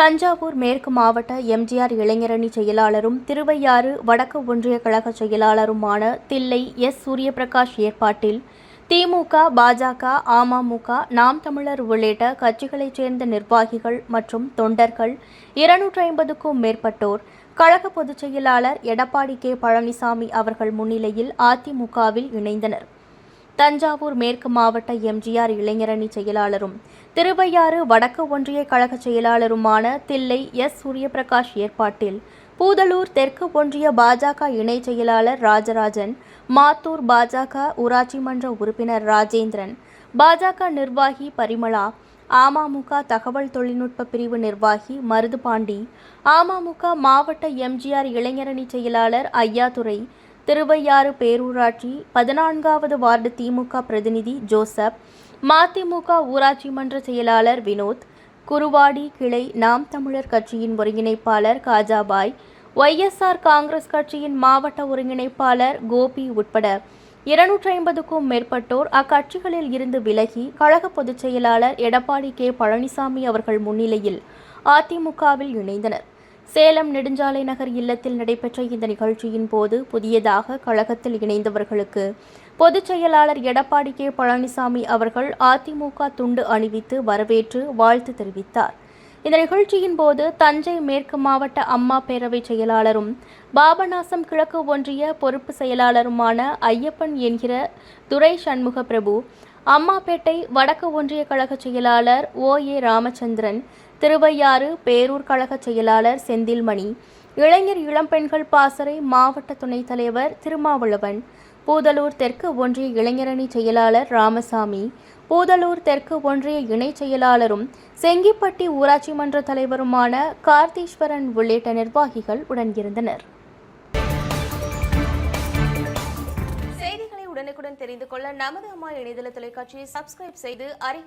தஞ்சாவூர் மேற்கு மாவட்ட எம்ஜிஆர் இளைஞரணி செயலாளரும் திருவையாறு வடக்கு ஒன்றிய கழக செயலாளருமான தில்லை எஸ். சூரியபிரகாஷ் ஏற்பாட்டில் திமுக பாஜக அமமுக நாம் தமிழர் உள்ளிட்ட கட்சிகளைச் சேர்ந்த நிர்வாகிகள் மற்றும் தொண்டர்கள் இருநூற்றி ஐம்பதுக்கும் மேற்பட்டோர் கழக பொதுச் செயலாளர் எடப்பாடி கே. பழனிசாமி அவர்கள் முன்னிலையில் அதிமுகவில் இணைந்தனர். தஞ்சாவூர் மேற்கு மாவட்ட எம்ஜிஆர் இளைஞரணி செயலாளரும் திருவையாறு வடக்கு ஒன்றிய கழக செயலாளருமான தில்லை எஸ். சூரியபிரகாஷ் ஏற்பாட்டில். பூதலூர் தெற்கு ஒன்றிய பாஜக இணை செயலாளர் ராஜராஜன் மாத்தூர் பாஜக ஊராட்சி மன்ற உறுப்பினர் ராஜேந்திரன் பாஜக நிர்வாகி பரிமளா அமமுக தகவல் தொழில்நுட்ப பிரிவு நிர்வாகி மருதுபாண்டி அமமுக மாவட்ட எம்ஜிஆர் இளைஞரணி செயலாளர் ஐயாதுரை திருவையாறு பேரூராட்சி பதினான்காவது வார்டு திமுக பிரதிநிதி ஜோசப் மதிமுக ஊராட்சி மன்ற செயலாளர் வினோத் குருவாடி கிளை நாம் தமிழர் கட்சியின் ஒருங்கிணைப்பாளர் காஜாபாய் ஒய்எஸ்ஆர் காங்கிரஸ் கட்சியின் மாவட்ட ஒருங்கிணைப்பாளர் கோபி உட்பட இருநூற்றி ஐம்பதுக்கும் மேற்பட்டோர் அக்கட்சிகளில் இருந்து விலகி கழக பொதுச் செயலாளர் எடப்பாடி கே. பழனிசாமி அவர்கள் முன்னிலையில் அதிமுகவில் இணைந்தனர். சேலம் நெடுஞ்சாலை நகர் இல்லத்தில் நடைபெற்ற இந்த நிகழ்ச்சியின் போது புதியதாக கழகத்தில் இணைந்தவர்களுக்கு பொதுச் செயலாளர் எடப்பாடி கே. பழனிசாமி அவர்கள் அதிமுக துண்டு அணிவித்து வரவேற்று வாழ்த்து தெரிவித்தார். இந்த நிகழ்ச்சியின் போது தஞ்சை மேற்கு மாவட்ட அம்மா பேரவை செயலாளரும் பாபநாசம் கிழக்கு ஒன்றிய பொறுப்பு செயலாளருமான ஐயப்பன் என்கிற துரை சண்முக பிரபு அம்மாப்பேட்டை வடக்கு ஒன்றிய கழக செயலாளர் ஓ ஏ ராமச்சந்திரன் திருவையாறு பேரூர் கழக செயலாளர் செந்தில்மணி இளைஞர் இளம்பெண்கள் பாசறை மாவட்ட துணைத் தலைவர் திருமாவளவன் பூதலூர் தெற்கு ஒன்றிய இளைஞரணி செயலாளர் ராமசாமி பூதலூர் தெற்கு ஒன்றிய இணைச் செயலாளரும் செங்கிப்பட்டி ஊராட்சி மன்ற தலைவருமான கார்த்தீஸ்வரன் உள்ளிட்ட நிர்வாகிகள் உடனிருந்தனர் செய்திகளை உடனுக்குடன் தெரிந்து கொள்ள நமது அம்மா இணையதள தொலைக்காட்சியை சப்ஸ்கிரைப் செய்து அறி